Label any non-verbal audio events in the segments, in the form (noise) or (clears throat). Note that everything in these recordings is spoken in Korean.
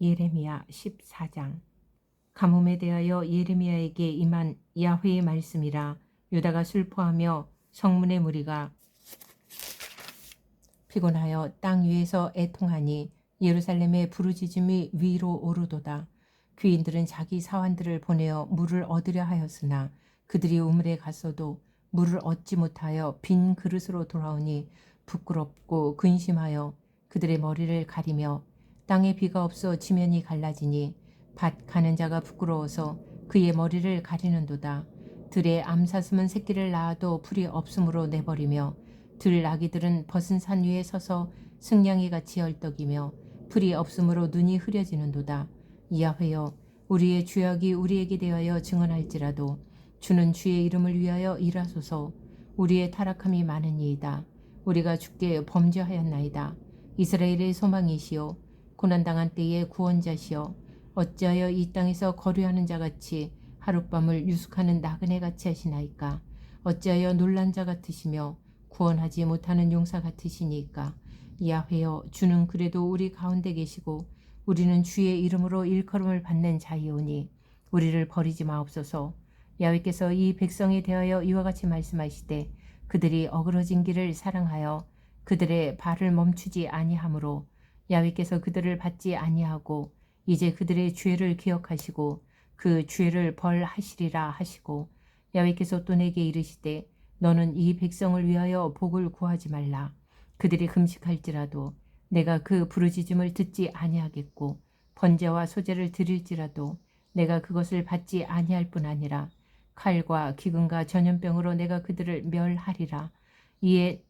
예레미야 14장 가뭄에 대하여 예레미야에게 임한 야훼의 말씀이라 유다가 슬퍼하며 성문의 무리가 피곤하여 땅 위에서 애통하니 예루살렘의 부르짖음이 위로 오르도다. 귀인들은 자기 사환들을 보내어 물을 얻으려 하였으나 그들이 우물에 갔어도 물을 얻지 못하여 빈 그릇으로 돌아오니 부끄럽고 근심하여 그들의 머리를 가리며 땅에 비가 없어 지면이 갈라지니 밭 가는 자가 부끄러워서 그의 머리를 가리는도다. 들의 암사슴은 새끼를 낳아도 풀이 없으므로 내버리며 들 아기들은 벗은 산 위에 서서 승냥이 같이 얼떡이며 풀이 없으므로 눈이 흐려지는도다. 야훼여 우리의 죄악이 우리에게 대하여 증언할지라도 주는 주의 이름을 위하여 일하소서 우리의 타락함이 많으니이다. 우리가 주께 범죄하였나이다. 이스라엘의 소망이시오 고난당한 때의 구원자시여 어찌하여 이 땅에서 거류하는 자같이 하룻밤을 유숙하는 나그네 같이 하시나이까? 어찌하여 놀란 자 같으시며 구원하지 못하는 용사 같으시니까? 야훼여 주는 그래도 우리 가운데 계시고 우리는 주의 이름으로 일컬음을 받는 자이오니 우리를 버리지 마옵소서. 야훼께서 이 백성에 대하여 이와 같이 말씀하시되 그들이 어그러진 길을 사랑하여 그들의 발을 멈추지 아니하므로 야훼께서 그들을 받지 아니하고 이제 그들의 죄를 기억하시고 그 죄를 벌하시리라 하시고 야훼께서 또 내게 이르시되 너는 이 백성을 위하여 복을 구하지 말라. 그들이 금식할지라도 내가 그 부르짖음을 듣지 아니하겠고 번제와 소제를 드릴지라도 내가 그것을 받지 아니할 뿐 아니라 칼과 기근과 전염병으로 내가 그들을 멸하리라. 이에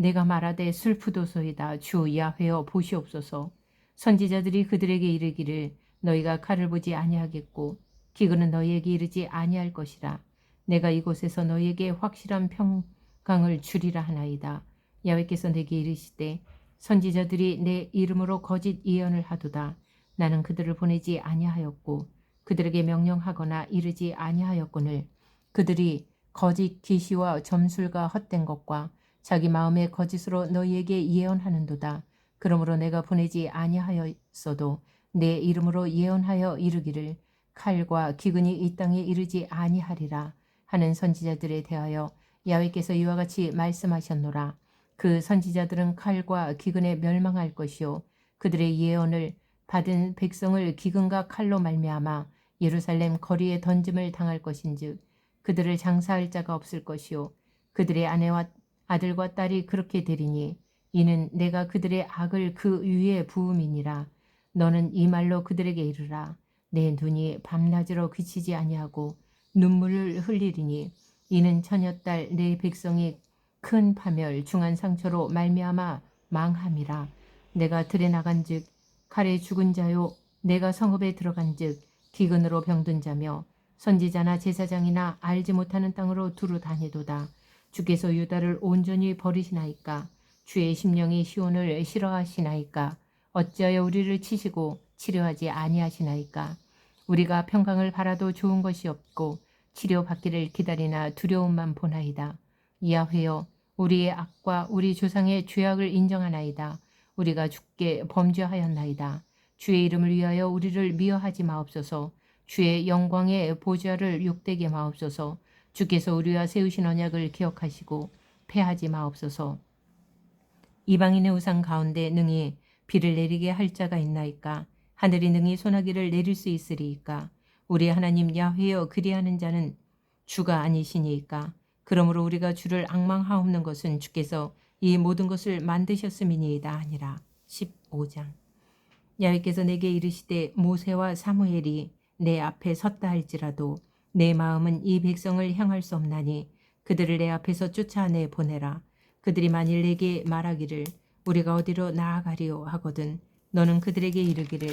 내가 말하되 슬프도소이다. 주 야훼여 보시옵소서. 선지자들이 그들에게 이르기를 너희가 칼을 보지 아니하겠고 기근은 너희에게 이르지 아니할 것이라. 내가 이곳에서 너희에게 확실한 평강을 주리라 하나이다. 야훼께서 내게 이르시되 선지자들이 내 이름으로 거짓 예언을 하도다. 나는 그들을 보내지 아니하였고 그들에게 명령하거나 이르지 아니하였거늘 그들이 거짓 계시와 점술과 헛된 것과 자기 마음의 거짓으로 너희에게 예언하는도다. 그러므로 내가 보내지 아니하였어도 내 이름으로 예언하여 이르기를 칼과 기근이 이 땅에 이르지 아니하리라 하는 선지자들에 대하여 야훼께서 이와 같이 말씀하셨노라. 그 선지자들은 칼과 기근에 멸망할 것이요 그들의 예언을 받은 백성을 기근과 칼로 말미암아 예루살렘 거리에 던짐을 당할 것인즉 그들을 장사할 자가 없을 것이요 그들의 아내와 아들과 딸이 그렇게 되리니 이는 내가 그들의 악을 그 위에 부음이니라. 너는 이 말로 그들에게 이르라. 내 눈이 밤낮으로 그치지 아니하고 눈물을 흘리리니 이는 처녀딸 내 백성이 큰 파멸 중한 상처로 말미암아 망함이라. 내가 들에 나간즉 칼에 죽은 자요 내가 성읍에 들어간즉 기근으로 병든 자며 선지자나 제사장이나 알지 못하는 땅으로 두루 다니도다 주께서 유다를 온전히 버리시나이까? 주의 심령이 시온을 싫어하시나이까? 어찌하여 우리를 치시고 치료하지 아니하시나이까? 우리가 평강을 바라도 좋은 것이 없고 치료받기를 기다리나 두려움만 보나이다. 야훼여 우리의 악과 우리 조상의 죄악을 인정하나이다. 우리가 주께 범죄하였나이다. 주의 이름을 위하여 우리를 미워하지 마옵소서. 주의 영광의 보좌를 욕되게 마옵소서 주께서 우리와 세우신 언약을 기억하시고 패하지 마옵소서. 이방인의 우상 가운데 능히 비를 내리게 할 자가 있나이까? 하늘이 능히 소나기를 내릴 수 있으리이까? 우리 하나님 야훼여 그리하는 자는 주가 아니시니이까? 그러므로 우리가 주를 악망하옵는 것은 주께서 이 모든 것을 만드셨음이니이다 아니라 15장 야훼께서 내게 이르시되 모세와 사무엘이 내 앞에 섰다 할지라도 내 마음은 이 백성을 향할 수 없나니 그들을 내 앞에서 쫓아내 보내라. 그들이 만일 내게 말하기를 우리가 어디로 나아가리오 하거든 너는 그들에게 이르기를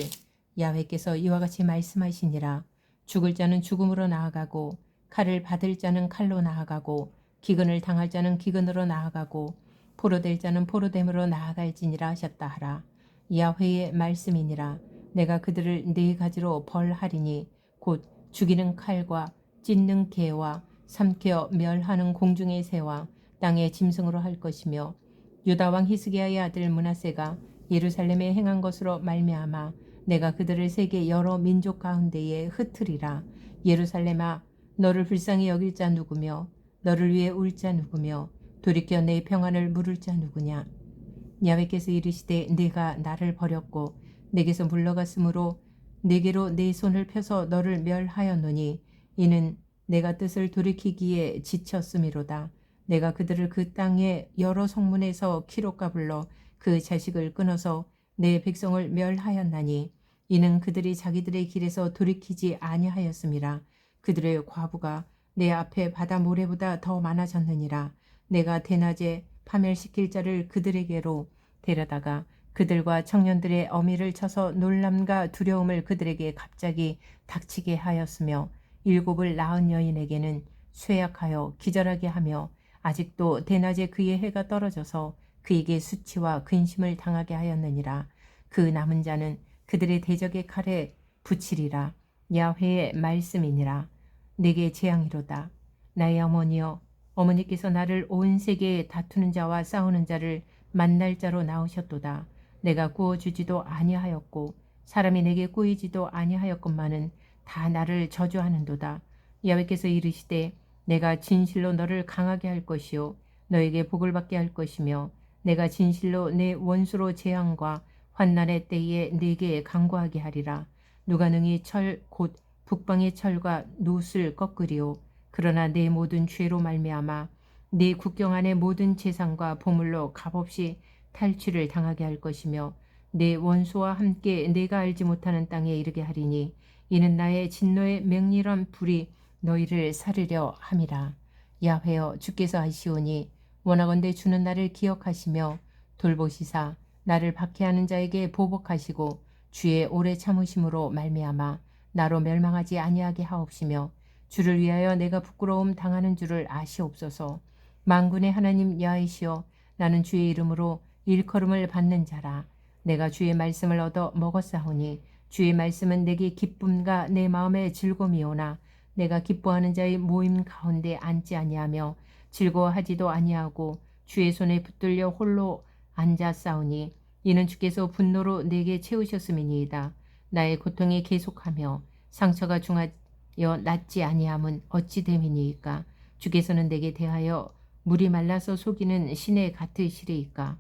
야훼께서 이와 같이 말씀하시니라. 죽을 자는 죽음으로 나아가고 칼을 받을 자는 칼로 나아가고 기근을 당할 자는 기근으로 나아가고 포로될 자는 포로됨으로 나아갈지니라 하셨다 하라. 야훼의 말씀이니라. 내가 그들을 네 가지로 벌하리니 곧 죽이는 칼과 찢는 개와 삼켜 멸하는 공중의 새와 땅의 짐승으로 할 것이며 유다 왕 히스기야의 아들 문하세가 예루살렘에 행한 것으로 말미암아 내가 그들을 세계 여러 민족 가운데에 흩으리라. 예루살렘아 너를 불쌍히 여길 자 누구며 너를 위해 울 자 누구며 돌이켜 내 평안을 물을 자 누구냐? 야훼께서 이르시되 내가 나를 버렸고 내게서 물러갔으므로 내게로 내 손을 펴서 너를 멸하였노니 이는 내가 뜻을 돌이키기에 지쳤음이로다. 내가 그들을 그 땅의 여러 성문에서 키롯가 불러 그 자식을 끊어서 내 백성을 멸하였나니 이는 그들이 자기들의 길에서 돌이키지 아니하였음이라. 그들의 과부가 내 앞에 바다 모래보다 더 많아졌느니라. 내가 대낮에 파멸시킬 자를 그들에게로 데려다가 그들과 청년들의 어미를 쳐서 놀람과 두려움을 그들에게 갑자기 닥치게 하였으며 일곱을 낳은 여인에게는 쇠약하여 기절하게 하며 아직도 대낮에 그의 해가 떨어져서 그에게 수치와 근심을 당하게 하였느니라. 그 남은 자는 그들의 대적의 칼에 붙이리라. 야훼의 말씀이니라. 내게 재앙이로다. 나의 어머니여 어머니께서 나를 온 세계에 다투는 자와 싸우는 자를 만날 자로 나오셨도다 내가 구워주지도 아니하였고 사람이 내게 꾸이지도 아니하였건만은 다 나를 저주하는도다. 야훼께서 이르시되 내가 진실로 너를 강하게 할 것이요 너에게 복을 받게 할 것이며 내가 진실로 내 원수로 재앙과 환난의 때에 네게 강구하게 하리라. 누가 능히 철 곧 북방의 철과 노을 꺾으리오. 그러나 내 모든 죄로 말미암아 네 국경 안의 모든 재산과 보물로 값없이 탈취를 당하게 할 것이며 내 원수와 함께 내가 알지 못하는 땅에 이르게 하리니 이는 나의 진노의 맹렬한 불이 너희를 사르려 함이라. 야훼여 주께서 하시오니 원하건대 주는 나를 기억하시며 돌보시사 나를 박해하는 자에게 보복하시고 주의 오래 참으심으로 말미암아 나로 멸망하지 아니하게 하옵시며 주를 위하여 내가 부끄러움 당하는 줄을 아시옵소서. 만군의 하나님 야이시여 나는 주의 이름으로 일컬음을 받는 자라. 내가 주의 말씀을 얻어 먹었사오니 주의 말씀은 내게 기쁨과 내 마음의 즐거움이오나 내가 기뻐하는 자의 모임 가운데 앉지 아니하며 즐거워하지도 아니하고 주의 손에 붙들려 홀로 앉아 싸우니 이는 주께서 분노로 내게 채우셨음이니이다. 나의 고통이 계속하며 상처가 중하여 낫지 아니함은 어찌 됨이니이까? 주께서는 내게 대하여 물이 말라서 속이는 신의 같으시리이까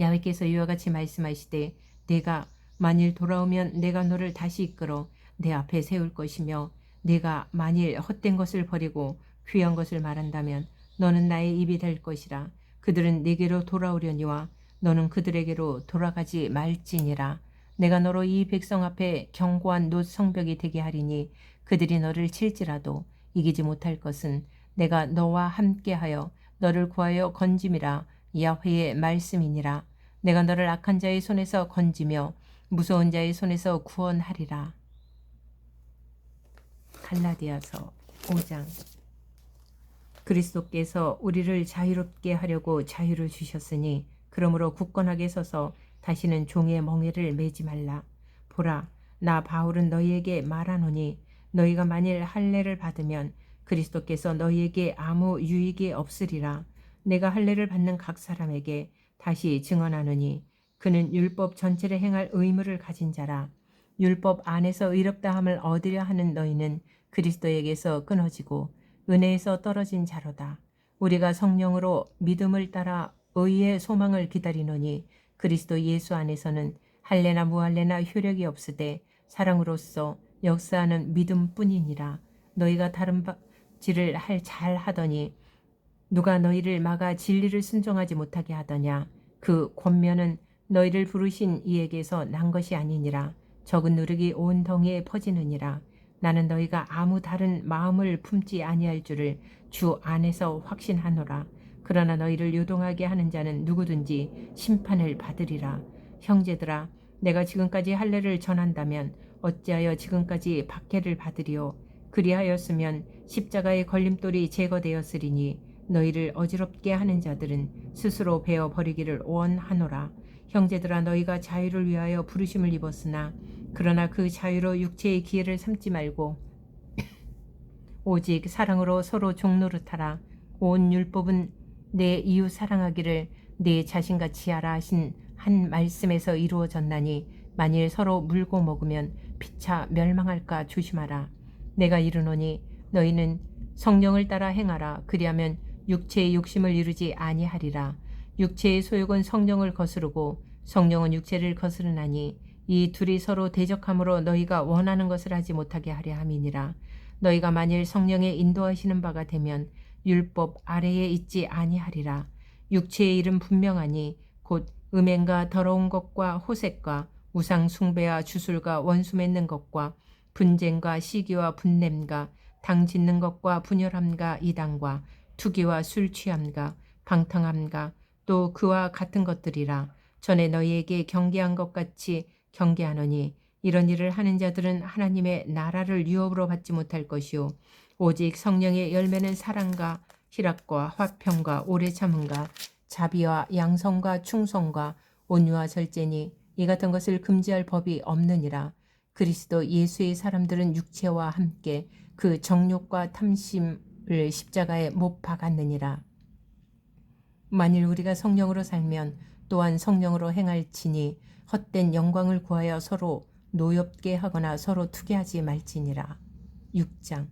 야훼께서 이와 같이 말씀하시되 내가 만일 돌아오면 내가 너를 다시 이끌어 내 앞에 세울 것이며 내가 만일 헛된 것을 버리고 귀한 것을 말한다면 너는 나의 입이 될 것이라. 그들은 내게로 돌아오려니와 너는 그들에게로 돌아가지 말지니라. 내가 너로 이 백성 앞에 견고한 노 성벽이 되게 하리니 그들이 너를 칠지라도 이기지 못할 것은 내가 너와 함께하여 너를 구하여 건짐이라 야훼의 말씀이니라 내가 너를 악한 자의 손에서 건지며 무서운 자의 손에서 구원하리라 갈라디아서 5장 그리스도께서 우리를 자유롭게 하려고 자유를 주셨으니 그러므로 굳건하게 서서 다시는 종의 멍에를 매지 말라. 보라, 나 바울은 너희에게 말하노니 너희가 만일 할례를 받으면 그리스도께서 너희에게 아무 유익이 없으리라. 내가 할례를 받는 각 사람에게 다시 증언하노니 그는 율법 전체를 행할 의무를 가진 자라. 율법 안에서 의롭다함을 얻으려 하는 너희는 그리스도에게서 끊어지고 은혜에서 떨어진 자로다. 우리가 성령으로 믿음을 따라 의의 소망을 기다리노니 그리스도 예수 안에서는 할례나 무할례나 효력이 없으되 사랑으로서 역사하는 믿음뿐이니라. 너희가 다른 바지를 할 잘 하더니 누가 너희를 막아 진리를 순종하지 못하게 하더냐. 그 권면은 너희를 부르신 이에게서 난 것이 아니니라. 적은 누룩이 온 덩이에 퍼지느니라. 나는 너희가 아무 다른 마음을 품지 아니할 줄을 주 안에서 확신하노라. 그러나 너희를 요동하게 하는 자는 누구든지 심판을 받으리라. 형제들아, 내가 지금까지 할례를 전한다면 어찌하여 지금까지 박해를 받으리요? 그리하였으면 십자가의 걸림돌이 제거되었으리니 너희를 어지럽게 하는 자들은 스스로 베어 버리기를 원하노라. 형제들아 너희가 자유를 위하여 부르심을 입었으나 그러나 그 자유로 육체의 기회를 삼지 말고 (clears throat) 오직 사랑으로 서로 종노릇하라. 온 율법은 내 이웃 사랑하기를 내 자신같이 하라 하신 한 말씀에서 이루어졌나니 만일 서로 물고 먹으면 피차 멸망할까 조심하라. 내가 이르노니 너희는 성령을 따라 행하라. 그리하면 육체의 욕심을 이루지 아니하리라. 육체의 소욕은 성령을 거스르고 성령은 육체를 거스르나니 이 둘이 서로 대적함으로 너희가 원하는 것을 하지 못하게 하려 함이니라. 너희가 만일 성령의 인도하시는 바가 되면 율법 아래에 있지 아니하리라. 육체의 일은 분명하니 곧 음행과 더러운 것과 호색과 우상 숭배와 주술과 원수 맺는 것과 분쟁과 시기와 분냄과 당 짓는 것과 분열함과 이당과 투기와 술 취함과 방탕함과 또 그와 같은 것들이라 전에 너희에게 경계한 것 같이 경계하노니 이런 일을 하는 자들은 하나님의 나라를 유업으로 받지 못할 것이요. 오직 성령의 열매는 사랑과 희락과 화평과 오래 참음과 자비와 양성과 충성과 온유와 절제니 이 같은 것을 금지할 법이 없느니라. 그리스도 예수의 사람들은 육체와 함께 그 정욕과 탐심 을 십자가에 못 박았느니라 만일 우리가 성령으로 살면 또한 성령으로 행할지니 헛된 영광을 구하여 서로 노엽게 하거나 서로 투기하지 말지니라. 6장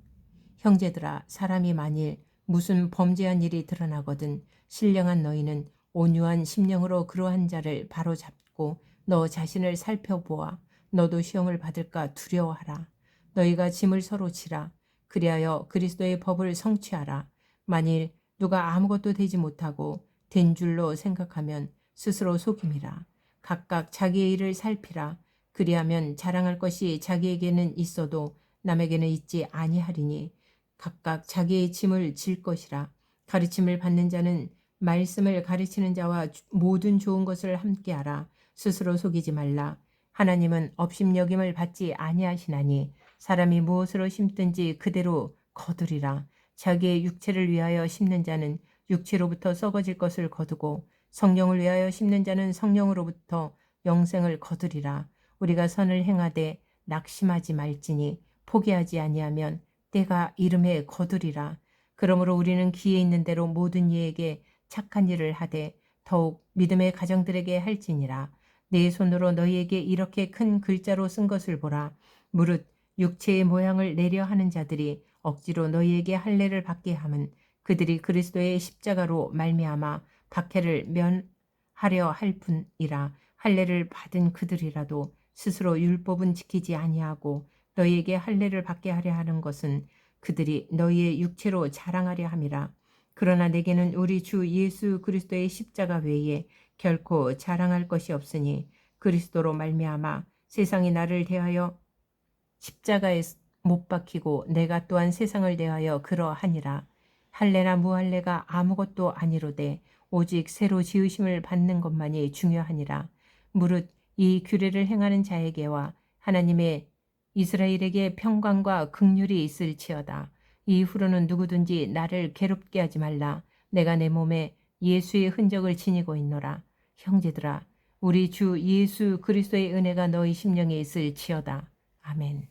형제들아 사람이 만일 무슨 범죄한 일이 드러나거든 신령한 너희는 온유한 심령으로 그러한 자를 바로 잡고 너 자신을 살펴보아 너도 시험을 받을까 두려워하라. 너희가 짐을 서로 지라. 그리하여 그리스도의 법을 성취하라. 만일 누가 아무것도 되지 못하고 된 줄로 생각하면 스스로 속임이라. 각각 자기의 일을 살피라. 그리하면 자랑할 것이 자기에게는 있어도 남에게는 있지 아니하리니 각각 자기의 짐을 질 것이라. 가르침을 받는 자는 말씀을 가르치는 자와 모든 좋은 것을 함께하라. 스스로 속이지 말라. 하나님은 업심여김을 받지 아니하시나니 사람이 무엇으로 심든지 그대로 거두리라. 자기의 육체를 위하여 심는 자는 육체로부터 썩어질 것을 거두고 성령을 위하여 심는 자는 성령으로부터 영생을 거두리라. 우리가 선을 행하되 낙심하지 말지니 포기하지 아니하면 때가 이름에 거두리라. 그러므로 우리는 기에 있는 대로 모든 이에게 착한 일을 하되 더욱 믿음의 가정들에게 할지니라. 내 손으로 너희에게 이렇게 큰 글자로 쓴 것을 보라. 무릇 육체의 모양을 내려 하는 자들이 억지로 너희에게 할례를 받게 함은 그들이 그리스도의 십자가로 말미암아 박해를 면하려 할 뿐이라 할례를 받은 그들이라도 스스로 율법은 지키지 아니하고 너희에게 할례를 받게 하려 하는 것은 그들이 너희의 육체로 자랑하려 함이라. 그러나 내게는 우리 주 예수 그리스도의 십자가 외에 결코 자랑할 것이 없으니 그리스도로 말미암아 세상이 나를 대하여 십자가에 못 박히고 내가 또한 세상을 대하여 그러하니라. 할례나 무할례가 아무것도 아니로되 오직 새로 지으심을 받는 것만이 중요하니라. 무릇 이 규례를 행하는 자에게와 하나님의 이스라엘에게 평강과 극률이 있을지어다. 이후로는 누구든지 나를 괴롭게 하지 말라. 내가 내 몸에 예수의 흔적을 지니고 있노라. 형제들아, 우리 주 예수 그리스도의 은혜가 너희 심령에 있을지어다. 아멘.